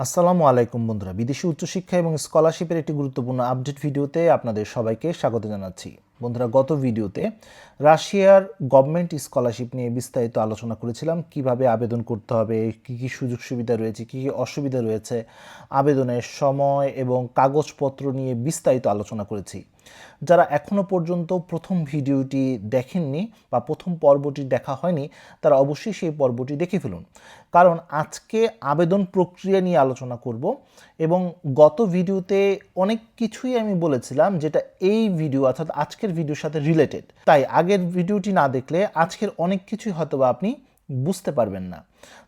আসসালামু আলাইকুম বন্ধুরা। বিদেশি উচ্চশিক্ষা এবং স্কলারশিপের একটি গুরুত্বপূর্ণ আপডেট ভিডিওতে আপনাদের সবাইকে স্বাগত জানাচ্ছি। বন্ধুরা, গত ভিডিওতে রাশিয়ার গভর্নমেন্ট স্কলারশিপ নিয়ে বিস্তারিত আলোচনা করেছিলাম। কীভাবে আবেদন করতে হবে, কি কি সুযোগ সুবিধা রয়েছে, কি কি অসুবিধা রয়েছে, আবেদনের সময় এবং কাগজপত্র নিয়ে বিস্তারিত আলোচনা করেছি। যারা এখনও পর্যন্ত প্রথম ভিডিওটি দেখেননি বা প্রথম পর্বটি দেখা হয়নি, তারা অবশ্যই সেই পর্বটি দেখে ফেলুন। কারণ আজকে আবেদন প্রক্রিয়া নিয়ে আলোচনা করব এবং গত ভিডিওতে অনেক কিছুই আমি বলেছিলাম যেটা এই ভিডিও অর্থাৎ আজকের ভিডিওর সাথে রিলেটেড। তাই আগের ভিডিওটি না দেখলে আজকের অনেক কিছুই হয়তো বা আপনি বুঝতে পারবেন না।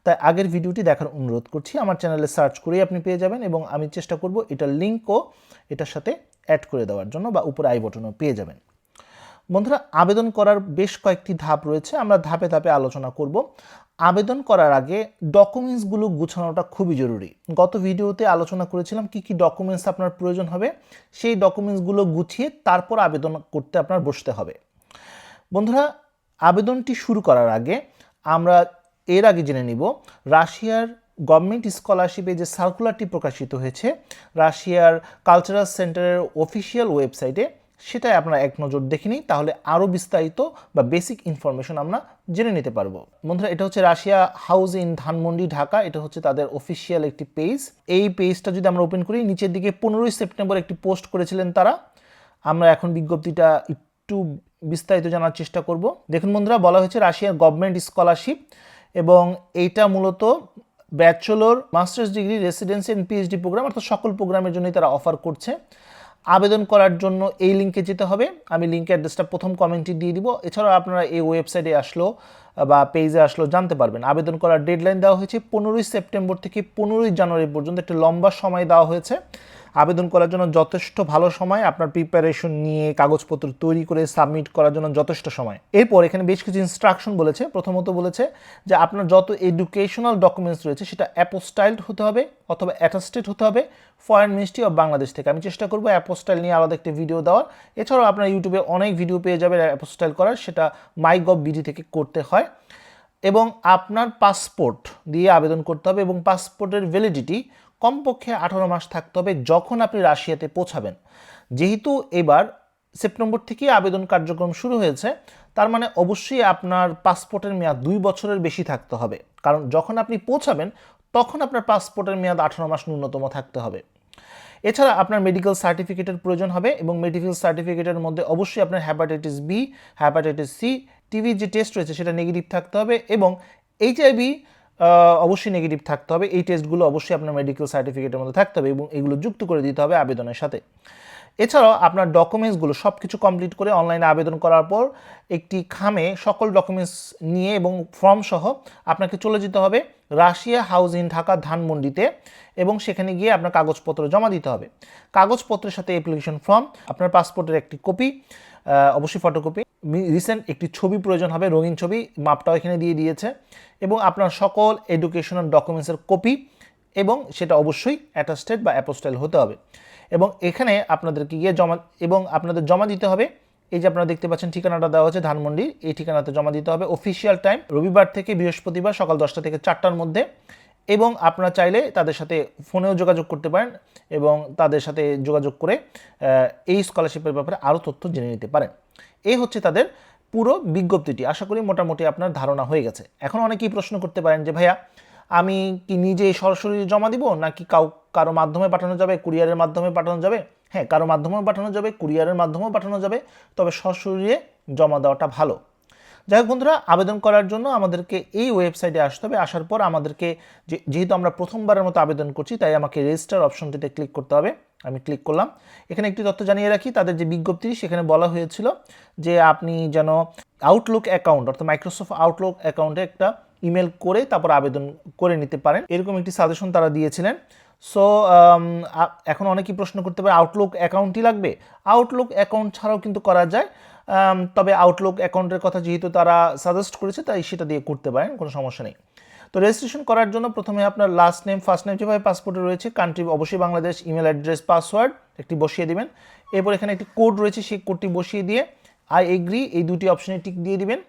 তাই আগের ভিডিওটি দেখার অনুরোধ করছি, আমার চ্যানেলে সার্চ করেই আপনি পেয়ে যাবেন এবং আমি চেষ্টা করব এটার লিঙ্কও এটার সাথে অ্যাড করে দেওয়ার জন্য বা উপরে আই বটনও পেয়ে যাবেন। বন্ধুরা, আবেদন করার বেশ কয়েকটি ধাপ রয়েছে, আমরা ধাপে ধাপে আলোচনা করব। আবেদন করার আগে ডকুমেন্টসগুলো গুছানোটা খুবই জরুরি। গত ভিডিওতে আলোচনা করেছিলাম কি কি ডকুমেন্টস আপনার প্রয়োজন হবে, সেই ডকুমেন্টসগুলো গুছিয়ে তারপর আবেদন করতে আপনার বসতে হবে। বন্ধুরা, আবেদনটি শুরু করার আগে আমরা এর আগে জেনে নিব, রাশিয়ার গভর্নমেন্ট স্কলারশিপে যে সার্কুলারটি প্রকাশিত হয়েছে, রাশিয়ার কালচারাল সেন্টারের অফিসিয়াল ওয়েবসাইটে সেটাই আপনারা এক নজর দেখে নিই তাহলে আরও বিস্তারিত বা বেসিক ইনফরমেশন আমরা জেনে নিতে পারব। বন্ধুরা, এটা হচ্ছে Russia house in Dhanmondi, Dhaka. এটা হচ্ছে তাদের অফিসিয়াল একটি পেজ। এই পেজটা যদি আমরা ওপেন করি, নিচের দিকে পনেরোই সেপ্টেম্বর একটি পোস্ট করেছিলেন তারা। আমরা এখন বিজ্ঞপ্তিটা একটু বিস্তারিত জানার চেষ্টা করব। দেখুন বন্ধুরা, বলা হয়েছে রাশিয়ার গভর্নমেন্ট স্কলারশিপ এবং এইটা মূলত bachelor, masters degree residency and PhD programme অর্থাৎ সকল প্রোগ্রামের জন্যই তারা অফার করছে। আবেদন করার জন্য এই লিঙ্কে যেতে হবে। আমি লিঙ্ক অ্যাড্রেসটা প্রথম কমেন্টে দিয়ে দিব। এছাড়াও আপনারা এই ওয়েবসাইটে আসলো বা পেজে আসলো জানতে পারবেন। আবেদন করার ডেডলাইন দেওয়া হয়েছে পনেরোই সেপ্টেম্বর থেকে পনেরোই জানুয়ারি পর্যন্ত। একটা লম্বা সময় দেওয়া হয়েছে। আবেদন করার জন্য যথেষ্ট ভালো সময়, আপনার প্রিপারেশন নিয়ে কাগজপত্র তৈরি করে সাবমিট করার জন্য যথেষ্ট সময়। এরপর এখানে বেশ কিছু ইনস্ট্রাকশন বলেছে। প্রথমত বলেছে যে আপনার যত এডুকেশনাল ডকুমেন্টস রয়েছে, সেটা অ্যাপোস্টাইলড হতে হবে অথবা অ্যাটাস্টেড হতে হবে ফরেন মিনিস্ট্রি অফ বাংলাদেশ থেকে। আমি চেষ্টা করব অ্যাপোস্টাইল নিয়ে আলাদা একটি ভিডিও দেওয়ার। এছাড়াও আপনার ইউটিউবে অনেক ভিডিও পেয়ে যাবেন অ্যাপোস্টাইল করার, সেটা মাই গভ বিডি থেকে করতে হয়। এবং আপনার পাসপোর্ট দিয়ে আবেদন করতে হবে এবং পাসপোর্টের ভ্যালিডিটি কমপক্ষে আঠারো মাস থাকতে হবে যখন আপনি রাশিয়াতে পৌঁছাবেন, যেহেতু এবার সেপ্টেম্বর থেকেই আবেদন কার্যক্রম শুরু হয়েছে, তার মানে অবশ্যই আপনার পাসপোর্টের মেয়াদ দুই বছরের বেশি থাকতে হবে। কারণ যখন আপনি পৌঁছাবেন, তখন আপনার পাসপোর্টের মেয়াদ আঠারো মাস ন্যূনতম থাকতে হবে। এছাড়া আপনার মেডিকেল সার্টিফিকেটের প্রয়োজন হবে এবং মেডিকেল সার্টিফিকেটের মধ্যে অবশ্যই আপনার hepatitis B hepatitis C TB যে টেস্ট রয়েছে সেটা নেগেটিভ থাকতে হবে এবং এইচআইভি অবশ্যই নেগেটিভ থাকতে হবে। এই টেস্টগুলো অবশ্যই আপনার মেডিকেল সার্টিফিকেটের মধ্যে থাকতে হবে এবং এগুলো যুক্ত করে দিতে হবে আবেদনের সাথে। এছাড়াও আপনার ডকুমেন্টসগুলো সব কিছু কমপ্লিট করে অনলাইনে আবেদন করার পর একটি খামে সকল ডকুমেন্টস নিয়ে এবং ফর্ম সহ আপনাকে চলে যেতে হবে। রাশিয়া হাউস ইন ঢাকা ধানমন্ডিতে এবং সেখানে গিয়ে আপনার কাগজপত্র জমা দিতে হবে। কাগজপত্রের সাথে অ্যাপ্লিকেশন ফর্ম আপনার পাসপোর্টের একটি কপি অবশ্যই ফটোকপি রিসেন্ট একটি ছবি প্রয়োজন হবে, রঙিন ছবি, মাপটাও এখানে দিয়ে দিয়েছে এবং আপনার সকল এডুকেশনাল ডকুমেন্টসের কপি এবং সেটা অবশ্যই অ্যাটাস্টেড বা অ্যাপোস্টাইল হতে হবে। এবং এখানে আপনাদেরকে গিয়ে জমা, এবং আপনাদের জমা দিতে হবে এই যে আপনারা দেখতে পাচ্ছেন, ঠিকানাটা দেওয়া হচ্ছে ধানমন্ডির এই ঠিকানাতে জমা দিতে হবে। অফিসিয়াল টাইম রবিবার থেকে বৃহস্পতিবার সকাল দশটা থেকে চারটার মধ্যে। এবং আপনারা চাইলে তাদের সাথে ফোনেও যোগাযোগ করতে পারেন এবং তাদের সাথে যোগাযোগ করে এই স্কলারশিপের ব্যাপারে আরও তথ্য জেনে নিতে পারেন। এই হচ্ছে তাদের পুরো বিজ্ঞপ্তিটি। আশা করি মোটামুটি আপনার ধারণা হয়ে গেছে। এখন অনেকেই প্রশ্ন করতে পারেন যে, ভাইয়া, আমি কি নিজে সরাসরি জমা দিব নাকি কাউ, কারও মাধ্যমে পাঠানো যাবে? কুরিয়ারের মাধ্যমে পাঠানো যাবে? হ্যাঁ কারও মাধ্যমেও পাঠানো যাবে, কুরিয়ারের মাধ্যমেও পাঠানো যাবে, তবে সশরীরে জমা দেওয়াটা ভালো। যাই হোক বন্ধুরা, আবেদন করার জন্য আমাদেরকে এই ওয়েবসাইটে আসতে হবে। আসার পর আমাদেরকে যেহেতু আমরা প্রথমবারের মতো আবেদন করছি, তাই আমাকে রেজিস্টার অপশনটিতে ক্লিক করতে হবে। আমি ক্লিক করলাম। এখানে একটি তথ্য জানিয়ে রাখি, তাদের যে বিজ্ঞপ্তি, সেখানে বলা হয়েছিল যে আপনি যেন আউটলুক অ্যাকাউন্ট অর্থাৎ মাইক্রোসফট আউটলুক অ্যাকাউন্টে একটা ইমেল করে তারপর আবেদন করে নিতে পারেন। এরকম একটি সাজেশন তারা দিয়েছিলেন। সো এখন অনেকেই প্রশ্ন করতে পারে আউটলুক অ্যাকাউন্টই লাগবে? আউটলুক অ্যাকাউন্ট ছাড়াও কিন্তু করা যায়। তবে আউটলুক অ্যাকাউন্টের কথা যেহেতু তারা সাজেস্ট করেছে, তাই সেটা দিয়ে করতে পারেন, কোনো সমস্যা নেই। তো রেজিস্ট্রেশন করার জন্য প্রথমে আপনার লাস্ট নেম ফার্স্ট নেম যেভাবে পাসপোর্টে রয়েছে কান্ট্রি অবশ্যই বাংলাদেশ ইমেল অ্যাড্রেস পাসওয়ার্ড একটি বসিয়ে দেবেন। এরপর এখানে একটি কোড রয়েছে, সেই কোডটি বসিয়ে দিয়ে আই এগ্রি এই দুটি অপশনে টিক দিয়ে দিবেন।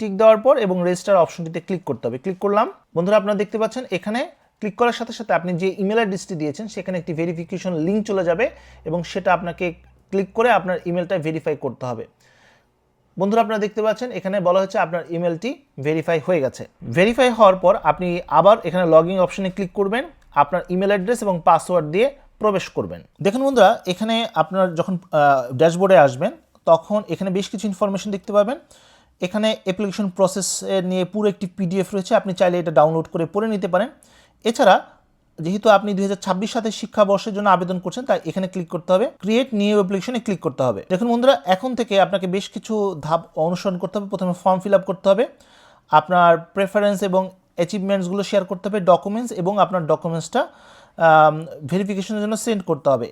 টিক দেওয়ার পর এবং রেজিস্টার অপশনটিতে ক্লিক করতে হবে। ক্লিক করলাম। বন্ধুরা, আপনারা দেখতে পাচ্ছেন, এখানে ক্লিক করার সাথে সাথে আপনি যে ইমেল অ্যাড্রেসটি দিয়েছেন, সেখানে একটি ভেরিফিকেশন লিঙ্ক চলে যাবে এবং সেটা আপনাকে ক্লিক করে আপনার ইমেলটা ভেরিফাই করতে হবে। বন্ধুরা, আপনারা দেখতে পাচ্ছেন, এখানে বলা হচ্ছে আপনার ইমেলটি ভেরিফাই হয়ে গেছে। ভেরিফাই হওয়ার পর আপনি আবার এখানে লগ ইন অপশনে ক্লিক করবেন, আপনার ইমেল অ্যাড্রেস এবং পাসওয়ার্ড দিয়ে প্রবেশ করবেন। দেখুন বন্ধুরা, এখানে আপনার যখন ড্যাশবোর্ডে আসবেন, তখন এখানে বেশ কিছু ইনফরমেশন দেখতে পাবেন। এখানে অ্যাপ্লিকেশন প্রসেস নিয়ে পুরো একটি পিডিএফ রয়েছে, আপনি চাইলে এটা ডাউনলোড করে পড়ে নিতে পারেন। এছাড়া, যেহেতু আপনি দুই হাজার ছাব্বিশ সালের শিক্ষাবর্ষের জন্য আবেদন করছেন, তাই এখানে ক্লিক করতে হবে। ক্রিয়েট নিউ অ্যাপ্লিকেশনে ক্লিক করতে হবে। দেখুন বন্ধুরা, এখন থেকে আপনাকে বেশ কিছু ধাপ অনুসরণ করতে হবে। প্রথমে ফর্ম ফিল আপ করতে হবে। আপনার প্রেফারেন্স এবং অ্যাচিভমেন্টসগুলো শেয়ার করতে হবে ডকুমেন্টস এবং আপনার ডকুমেন্টসটা ভেরিফিকেশনের জন্য সেন্ড করতে হবে।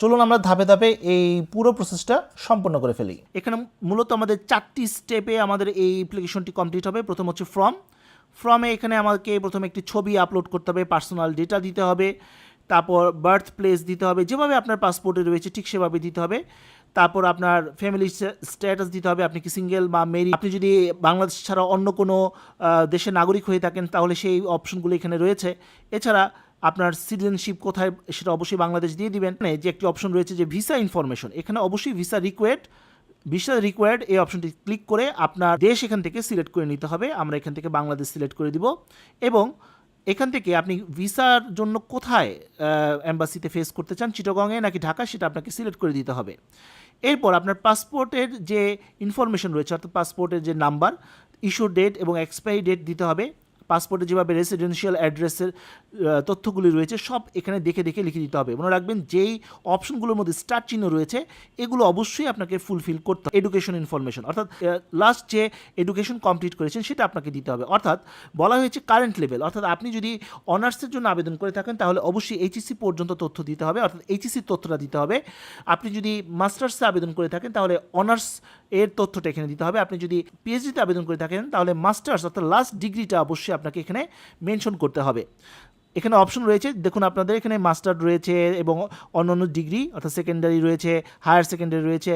চলুন আমরা ধাপে ধাপে এই পুরো প্রসেসটা সম্পন্ন করে ফেলি। এখানে মূলত আমাদের চারটি স্টেপে আমাদের এই অ্যাপ্লিকেশনটি কমপ্লিট হবে। প্রথম হচ্ছে ফর্ম ফর্মে এখানে আমাকে প্রথমে একটি ছবি আপলোড করতে হবে পার্সোনাল ডেটা দিতে হবে, তারপর বার্থ প্লেস দিতে হবে, যেভাবে আপনার পাসপোর্টে রয়েছে ঠিক সেভাবে দিতে হবে, তারপর আপনার ফ্যামিলি স্ট্যাটাস দিতে হবে, আপনি কি সিঙ্গেল বা মেরি আপনি যদি বাংলাদেশ ছাড়া অন্য কোনো দেশের নাগরিক হয়ে থাকেন, তাহলে সেই অপশনগুলো এখানে রয়েছে। এছাড়া আপনার সিটিজেনশিপ কোথায় সেটা অবশ্যই বাংলাদেশ দিয়ে দিবেন। মানে যে একটি অপশন রয়েছে যে ভিসা ইনফরমেশন এখানে অবশ্যই ভিসা রিকোয়ার্ড ভিসা রিকোয়ার্ড এই অপশনটি ক্লিক করে আপনার দেশ এখান থেকে সিলেক্ট করে নিতে হবে। আমরা এখান থেকে বাংলাদেশ সিলেক্ট করে দিব এবং এখান থেকে আপনি ভিসার জন্য কোথায় অ্যাম্বাসিতে ফেস করতে চান চিটাগংয়ে নাকি ঢাকা সেটা আপনাকে সিলেক্ট করে দিতে হবে। এরপর আপনার পাসপোর্টের যে ইনফরমেশন রয়েছে, অর্থাৎ পাসপোর্টের যে নাম্বার ইস্যু ডেট এবং এক্সপায়ারি ডেট দিতে হবে। পাসপোর্টে যেভাবে রেসিডেন্সিয়াল অ্যাড্রেসের তথ্যগুলি রয়েছে, সব এখানে দেখে দেখে লিখে দিতে হবে। মনে রাখবেন, যেই অপশনগুলোর মধ্যে স্টার চিহ্ন রয়েছে, এগুলো অবশ্যই আপনাকে ফুলফিল করতে হবে এডুকেশন ইনফরমেশন অর্থাৎ লাস্ট যে এডুকেশন কমপ্লিট করেছেন, সেটা আপনাকে দিতে হবে। অর্থাৎ, বলা হয়েছে কারেন্ট লেভেল অর্থাৎ, আপনি যদি অনার্সের জন্য আবেদন করে থাকেন, তাহলে অবশ্যই এইচএসসি পর্যন্ত তথ্য দিতে হবে। অর্থাৎ এইচএসসির তথ্যটা দিতে হবে। আপনি যদি মাস্টার্সে আবেদন করে থাকেন, তাহলে অনার্স এর তথ্যটা এখানে দিতে হবে। আপনি যদি পিএইচডিতে আবেদন করে থাকেন, তাহলে মাস্টার্স অর্থাৎ লাস্ট ডিগ্রিটা অবশ্যই আপনাকে এখানে মেনশন করতে হবে। এখানে অপশন রয়েছে, দেখুন আপনাদের এখানে মাস্টার রয়েছে এবং অন্যান্য ডিগ্রি অর্থাৎ সেকেন্ডারি রয়েছে হায়ার সেকেন্ডারি রয়েছে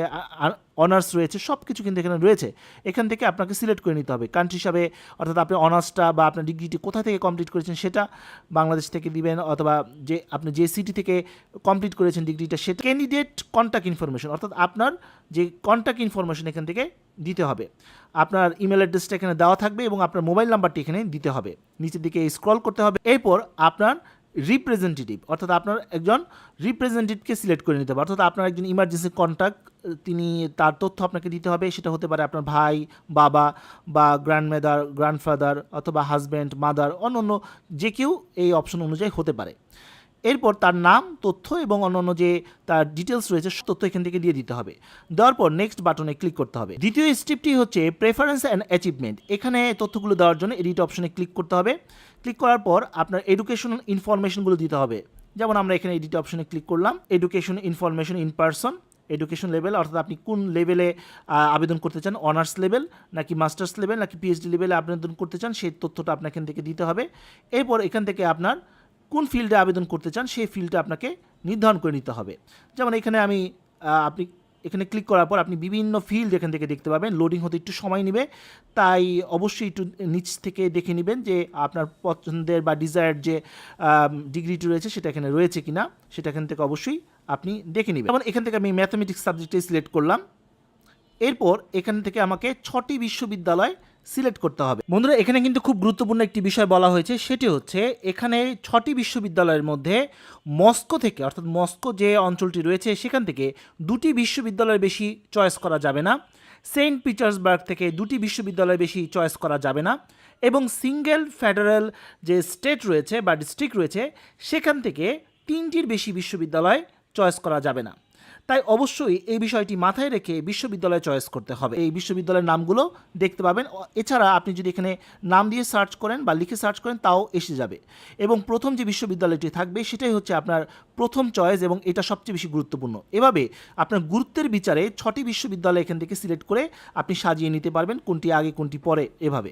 অনার্স রয়েছে সব কিছু কিন্তু এখানে রয়েছে। এখান থেকে আপনাকে সিলেক্ট করে নিতে হবে। কান্ট্রি হিসাবে, অর্থাৎ আপনি অনার্সটা বা আপনার ডিগ্রিটি কোথা থেকে কমপ্লিট করেছেন সেটা বাংলাদেশ থেকে দিবেন, অথবা যে আপনি যে সিটি থেকে কমপ্লিট করেছেন ডিগ্রিটা সেটা ক্যান্ডিডেট কন্ট্যাক্ট ইনফরমেশন অর্থাৎ আপনার যে কন্ট্যাক্ট ইনফরমেশন এখান থেকে দিতে হবে। আপনার ইমেল অ্যাড্রেসটা এখানে দেওয়া থাকবে এবং আপনার মোবাইল নাম্বারটি এখানে দিতে হবে। নিচের দিকে স্ক্রল করতে হবে। এরপর আপনার রিপ্রেজেন্টেটিভ অর্থাৎ আপনার একজন রিপ্রেজেন্টেটিভকে সিলেক্ট করে নিতে হবে। অর্থাৎ আপনার একজন ইমার্জেন্সি কন্ট্যাক্ট তিনি তার তথ্য আপনাকে দিতে হবে। সেটা হতে পারে আপনার ভাই, বাবা বা গ্র্যান্ডমাদার গ্র্যান্ডফাদার অথবা হাজব্যান্ড মাদার অন্য অন্য যে কেউ এই অপশন অনুযায়ী হতে পারে। এরপর তার নাম, তথ্য এবং অন্যান্য যে তার ডিটেলস রয়েছে তথ্য এখান থেকে দিয়ে দিতে হবে। দেওয়ার পর নেক্সট বাটনে ক্লিক করতে হবে। দ্বিতীয় স্টেপটি হচ্ছে প্রেফারেন্স অ্যান্ড অ্যাচিভমেন্ট এখানে তথ্যগুলো দেওয়ার জন্য এডিট অপশনে ক্লিক করতে হবে। ক্লিক করার পর আপনার এডুকেশনাল ইনফরমেশনগুলো দিতে হবে। যেমন আমরা এখানে এডিট অপশনে ক্লিক করলাম education information in person education level অর্থাৎ আপনি কোন লেভেলে আবেদন করতে চান অনার্স লেভেল নাকি মাস্টার্স লেভেল নাকি পিএইচডি লেভেলে আবেদন করতে চান, সেই তথ্যটা আপনাকে এখান থেকে দিতে হবে। এরপর এখান থেকে আপনার কোন ফিল্ডে আবেদন করতে চান, সেই ফিল্ডটা আপনাকে নির্ধারণ করে নিতে হবে। যেমন এখানে আমি আপনি এখানে ক্লিক করার পর আপনি বিভিন্ন ফিল্ড এখান থেকে দেখতে পাবেন। লোডিং হতে একটু সময় নেবে। তাই অবশ্যই একটু নিচ থেকে দেখে নেবেন যে আপনার পছন্দের বা ডিজায়ার যে ডিগ্রিটি রয়েছে, সেটা এখানে রয়েছে কিনা, সেটা এখান থেকে অবশ্যই আপনি দেখে নেবেন। যেমন এখান থেকে আমি ম্যাথামেটিক্স সাবজেক্টে সিলেক্ট করলাম। এরপর এখান থেকে আমাকে ছটি বিশ্ববিদ্যালয় সিলেক্ট করতে হবে। বন্ধুরা, এখানে কিন্তু খুব গুরুত্বপূর্ণ একটি বিষয় বলা হয়েছে, সেটি হচ্ছে এখানে ছটি বিশ্ববিদ্যালয়ের মধ্যে মস্কো থেকে, অর্থাৎ মস্কো যে অঞ্চলটি রয়েছে, সেখান থেকে দুটি বিশ্ববিদ্যালয়ের বেশি চয়েস করা যাবে না। সেন্ট পিটার্সবার্গ থেকে দুটি বিশ্ববিদ্যালয় বেশি চয়েস করা যাবে না এবং সিঙ্গেল ফেডারেল যে স্টেট রয়েছে বা ডিস্ট্রিক্ট রয়েছে, সেখান থেকে তিনটির বেশি বিশ্ববিদ্যালয় চয়েস করা যাবে না। তাই অবশ্যই এই বিষয়টি মাথায় রেখে বিশ্ববিদ্যালয় চয়েস করতে হবে। এই বিশ্ববিদ্যালয়ের নামগুলো দেখতে পাবেন। এছাড়া আপনি যদি এখানে নাম দিয়ে সার্চ করেন বা লিখে সার্চ করেন, তাও এসে যাবে। এবং প্রথম যে বিশ্ববিদ্যালয়টি থাকবে, সেটাই হচ্ছে আপনার প্রথম চয়েস এবং এটা সবচেয়ে বেশি গুরুত্বপূর্ণ। এভাবে আপনার গুরুত্বের বিচারে ছটি বিশ্ববিদ্যালয় এখান থেকে সিলেক্ট করে আপনি সাজিয়ে নিতে পারবেন, কোনটি আগে, কোনটি পরে, এভাবে।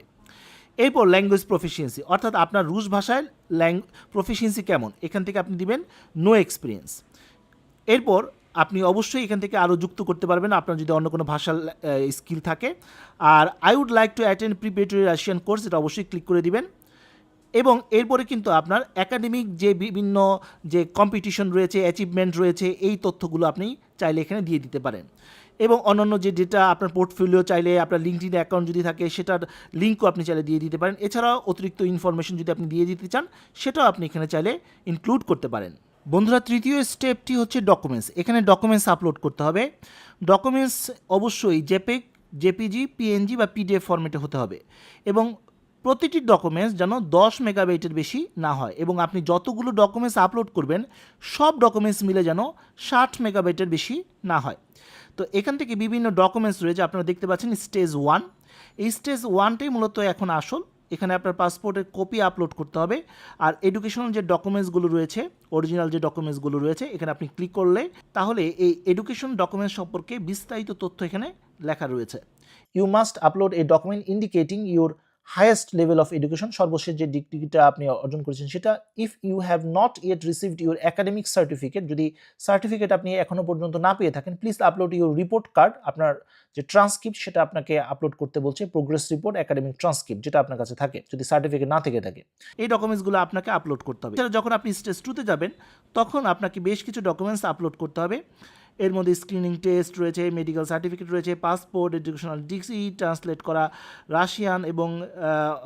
এরপর ল্যাঙ্গুয়েজ প্রফিসিয়েন্সি, অর্থাৎ আপনার রুশ ভাষায় ল্যাং, প্রফিসিয়েন্সি কেমন? এখান থেকে আপনি দিবেন নো এক্সপিরিয়েন্স এরপর আপনি অবশ্যই এখান থেকে আরও যুক্ত করতে পারবেন আপনার যদি অন্য কোনো ভাষার স্কিল থাকে। আর I would like to attend preparatory Russian course এটা অবশ্যই ক্লিক করে দিবেন। এবং এরপরে কিন্তু আপনার একাডেমিক যে বিভিন্ন যে কম্পিটিশন রয়েছে অ্যাচিভমেন্ট রয়েছে, এই তথ্যগুলো আপনি চাইলে এখানে দিয়ে দিতে পারেন। এবং অন্যান্য যে ডেটা আপনার পোর্টফোলিও চাইলে, আপনার লিঙ্কডিন অ্যাকাউন্ট যদি থাকে, সেটার লিঙ্কও আপনি চাইলে দিয়ে দিতে পারেন। এছাড়াও অতিরিক্ত ইনফরমেশন যদি আপনি দিয়ে দিতে চান, সেটাও আপনি এখানে চাইলে ইনক্লুড করতে পারেন। বন্ধুরা, তৃতীয় স্টেপটি হচ্ছে ডকুমেন্টস এখানে ডকুমেন্টস আপলোড করতে হবে। ডকুমেন্টস অবশ্যই জেপেক জেপিজি পিএনজি বা পিডিএফ ফরম্যাটে হতে হবে। এবং প্রতিটি ডকুমেন্টস যেন দশ মেগাবাইটের বেশি না হয়। এবং আপনি যতগুলো ডকুমেন্টস আপলোড করবেন, সব ডকুমেন্টস মিলে যেন ষাট মেগাবাইটের বেশি না হয়। তো এখান থেকে বিভিন্ন ডকুমেন্টস রয়েছে। আপনারা দেখতে পাচ্ছেন স্টেজ ওয়ান এই স্টেজ ওয়ানটাই মূলত এখন আসল এখানে আপনার পাসপোর্টের কপি আপলোড করতে হবে। আর এডুকেশনাল যে ডকুমেন্টসগুলো রয়েছে অরিজিনাল যে ডকুমেন্টসগুলো রয়েছে, এখানে আপনি ক্লিক করলে তাহলে এই এডুকেশন ডকুমেন্টস সম্পর্কে বিস্তারিত তথ্য এখানে লেখা রয়েছে। You must upload a document indicating your highest level of education সর্বশেষ যে ডিগ্রিটা আপনি অর্জন করেছেন, সেটা if you have not yet received your academic certificate যদি সার্টিফিকেট আপনি এখনও পর্যন্ত না পেয়ে থাকেন please upload your report card আপনার যে ট্রান্সক্রিপ্ট সেটা আপনাকে আপলোড করতে বলছে প্রোগ্রেস রিপোর্ট একাডেমিক ট্রান্সক্রিপ্ট যেটা আপনার কাছে থাকে, যদি সার্টিফিকেট না থেকে থাকে। এই ডকুমেন্টসগুলো আপনাকে আপলোড করতে হবে। যখন আপনি স্টেজ টুতে যাবেন, তখন আপনাকে বেশ কিছু ডকুমেন্টস আপলোড করতে হবে। এর মধ্যে স্ক্রিনিং টেস্ট রয়েছে মেডিকেল সার্টিফিকেট রয়েছে পাসপোর্ট এডুকেশনাল ডিগ্রি ট্রান্সলেট করা রাশিয়ান এবং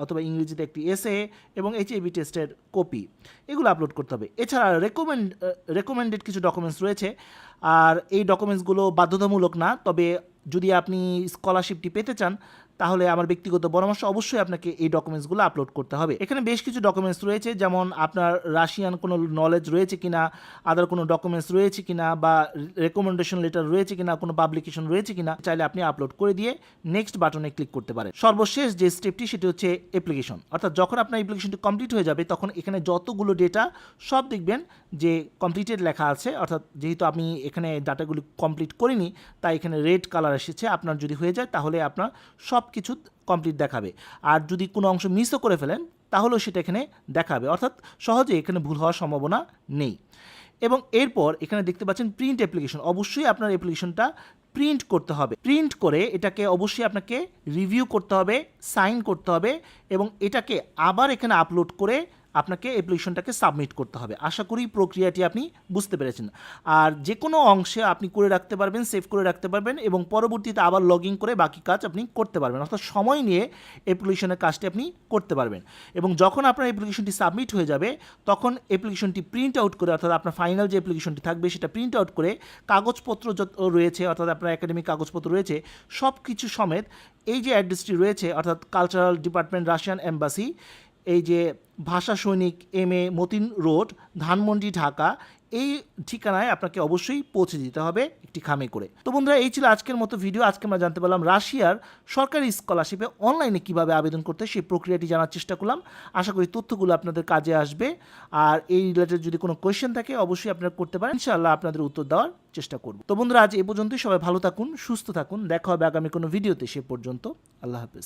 অথবা ইংরেজিতে একটি এসএ এবং এইচআইভি টেস্টের কপি এগুলো আপলোড করতে হবে। এছাড়া রেকমেন্ড রেকমেন্ডেড কিছু ডকুমেন্টস রয়েছে। আর এই ডকুমেন্টসগুলো বাধ্যতামূলক না, তবে যদি আপনি স্কলারশিপটি পেতে চান তাহলে আমার ব্যক্তিগত পরামর্শ অবশ্যই আপনাকে এই ডকুমেন্টসগুলো আপলোড করতে হবে। এখানে বেশ কিছু ডকুমেন্টস রয়েছে, যেমন আপনার রাশিয়ান কোনো নলেজ রয়েছে কিনা আদার কোনো ডকুমেন্টস রয়েছে কিনা, বা রেকমেন্ডেশন লেটার রয়েছে কিনা, কোনো পাবলিকেশন রয়েছে কিনা, চাইলে আপনি আপলোড করে দিয়ে নেক্সট বাটনে ক্লিক করতে পারেন। সর্বশেষ যে স্টেপটি সেটি হচ্ছে অ্যাপ্লিকেশন অর্থাৎ যখন আপনার অ্যাপ্লিকেশনটি কমপ্লিট হয়ে যাবে, তখন এখানে যতগুলো ডেটা সব দেখবেন যে কমপ্লিটেড লেখা আছে। অর্থাৎ যেহেতু আমি এখানে ডাটাগুলি কমপ্লিট করিনি, তাই এখানে রেড কালার এসেছে। আপনার যদি হয়ে যায়, তাহলে আপনার সব কিছু কমপ্লিট দেখাবে। আর যদি কোনো অংশ মিসও করে ফেলেন, তাহলেও সেটা এখানে দেখাবে। অর্থাৎ সহজে এখানে ভুল হওয়ার সম্ভাবনা নেই। এবং এরপর এখানে দেখতে পাচ্ছেন প্রিন্ট অ্যাপ্লিকেশন অবশ্যই আপনার অ্যাপ্লিকেশনটা প্রিন্ট করতে হবে। প্রিন্ট করে এটাকে অবশ্যই আপনাকে রিভিউ করতে হবে সাইন করতে হবে এবং এটাকে আবার এখানে আপলোড করে আপনাকে অ্যাপ্লিকেশনটাকে সাবমিট করতে হবে। আশা করি প্রক্রিয়াটি আপনি বুঝতে পেরেছেন। আর যে কোনো অংশে আপনি করে রাখতে পারবেন সেভ করে রাখতে পারবেন এবং পরবর্তীতে আবার লগ করে বাকি কাজ আপনি করতে পারবেন। অর্থাৎ সময় নিয়ে অ্যাপ্লিকেশনের কাজটি আপনি করতে পারবেন। এবং যখন আপনার অ্যাপ্লিকেশনটি সাবমিট হয়ে যাবে, তখন অ্যাপ্লিকেশনটি প্রিন্ট আউট করে অর্থাৎ আপনার ফাইনাল যে অ্যাপ্লিকেশনটি থাকবে, সেটা প্রিন্ট আউট করে কাগজপত্র যত রয়েছে, অর্থাৎ আপনার একাডেমিক কাগজপত্র রয়েছে সব কিছু সমেত এই যে অ্যাড্রেসটি রয়েছে, অর্থাৎ কালচারাল ডিপার্টমেন্ট রাশিয়ান এম্বাসি এই যে ভাষা সৈনিক M A Matin road, Dhanmondi, Dhaka, এই ঠিকানায় আপনাকে অবশ্যই পৌঁছে দিতে হবে একটি খামে করে। তো বন্ধুরা, এই ছিল আজকের মতো ভিডিও। আজকে আমরা জানতে পারলাম রাশিয়ার সরকারি স্কলারশিপে অনলাইনে কীভাবে আবেদন করতে সেই প্রক্রিয়াটি জানার চেষ্টা করলাম। আশা করি তথ্যগুলো আপনাদের কাজে আসবে। আর এই রিলেটেড যদি কোনো কোয়েশ্চেন থাকে, অবশ্যই আপনারা করতে পারেন। ইনশাআল্লাহ আপনাদের উত্তর দেওয়ার চেষ্টা করব। তো বন্ধুরা, আজ এ পর্যন্তই। সবাই ভালো থাকুন, সুস্থ থাকুন। দেখা হবে আগামী কোনো ভিডিওতে। সে পর্যন্ত আল্লাহ হাফেজ।